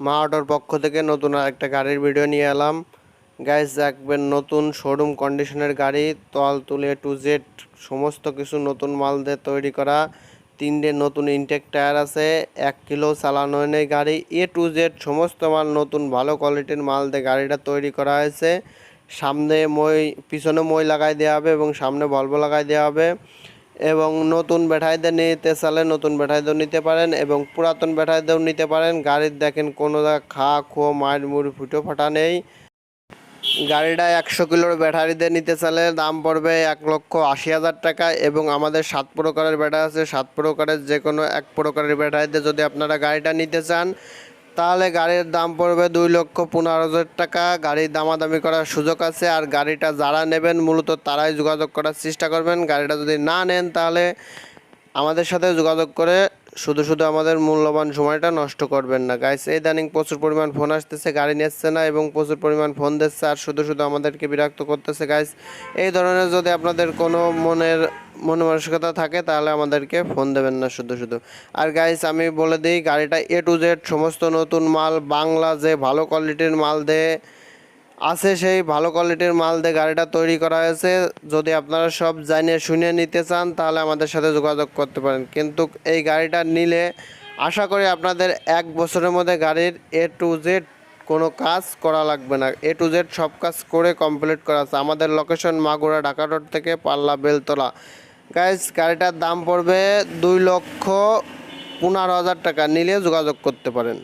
মা অটোর পক্ষ থেকে নতুন একটা গাড়ির ভিডিও নিয়ে এলাম। গাইস দেখবেন নতুন শোরুম কন্ডিশনের গাড়ি, তল, তুলে টু জেড সমস্ত কিছু নতুন মাল দিয়ে তৈরি করা। তিনটে নতুন ইনটেক টায়ার আছে, এক কিলো চালানো নেই গাড়ি। এ টু জেড সমস্ত মাল নতুন, ভালো কোয়ালিটির মাল দিয়ে গাড়িটা তৈরি করা হয়েছে। সামনে মই, পিছনে মই লাগাই দেওয়া হবে এবং সামনে ভলভো লাগাই দেওয়া হবে। এবং নতুন ব্যাটারিতে নিতে চাইলে নতুন ব্যাটারিতেও নিতে পারেন এবং পুরাতন ব্যাটারিতেও নিতে পারেন। গাড়ির দেখেন কোনো খা, খো মায়ের মুড়ি ফুটো, ফাটা নেই। গাড়িটা একশো কিলোর ব্যাটারি দিয়ে নিতে চাইলে দাম পড়বে এক লক্ষ আশি হাজার টাকা এবং আমাদের সাত প্রকারের ব্যাটারি আছে। সাত প্রকারের যে কোনো এক প্রকারের ব্যাটারিতে যদি আপনারা গাড়িটা নিতে চান তাহলে গাড়ির দাম পড়বে দুই লক্ষ পনেরো হাজার টাকা। গাড়ির দামাদামি করার সুযোগ আছে আর গাড়িটা যারা নেবেন, মূলত তারাই যোগাযোগ করার চেষ্টা করবেন। গাড়িটা যদি না নেন তাহলে আমাদের সাথে যোগাযোগ করে শুধু শুধু আমাদের মূল্যবান সময়টা নষ্ট করবেন না। গাইস এই দানিং প্রচুর পরিমাণ ফোন আসতেছে, গাড়ি নিচ্ছে না এবং প্রচুর পরিমাণ ফোন দিচ্ছে আর শুধু শুধু আমাদেরকে বিরক্ত করতেছে। গাইস এই ধরনের যদি আপনাদের কোনো মনের মন মানসিকতা থাকে, তাহলে আমাদেরকে ফোন দেবেন না শুধু শুধু। আর গাইস আমি বলে দিই, গাড়িটা এ টু জেড সমস্ত নতুন মাল, বাংলা যে ভালো কোয়ালিটির মাল দেয় আছে সেই ভালো কোয়ালিটির মাল দিয়ে গাড়িটা তৈরি করা হয়েছে। যদি আপনারা সব জানিয়ে শুনে নিতে চান, তাহলে আমাদের সাথে যোগাযোগ করতে পারেন। কিন্তু এই গাড়িটা নিলে আশা করি আপনাদের এক বছরের মধ্যে গাড়ির এ টু জেড কোনো কাজ করা লাগবে না। এ টু জেড সব কাজ করে কমপ্লিট করা আছে। আমাদের লোকেশন মাগুরা, ঢাকা রোড থেকে পাল্লা, বেলতলা। গাইজ গাড়িটার দাম পড়বে দুই লক্ষ পনেরো হাজার টাকা। নিলে যোগাযোগ করতে পারেন।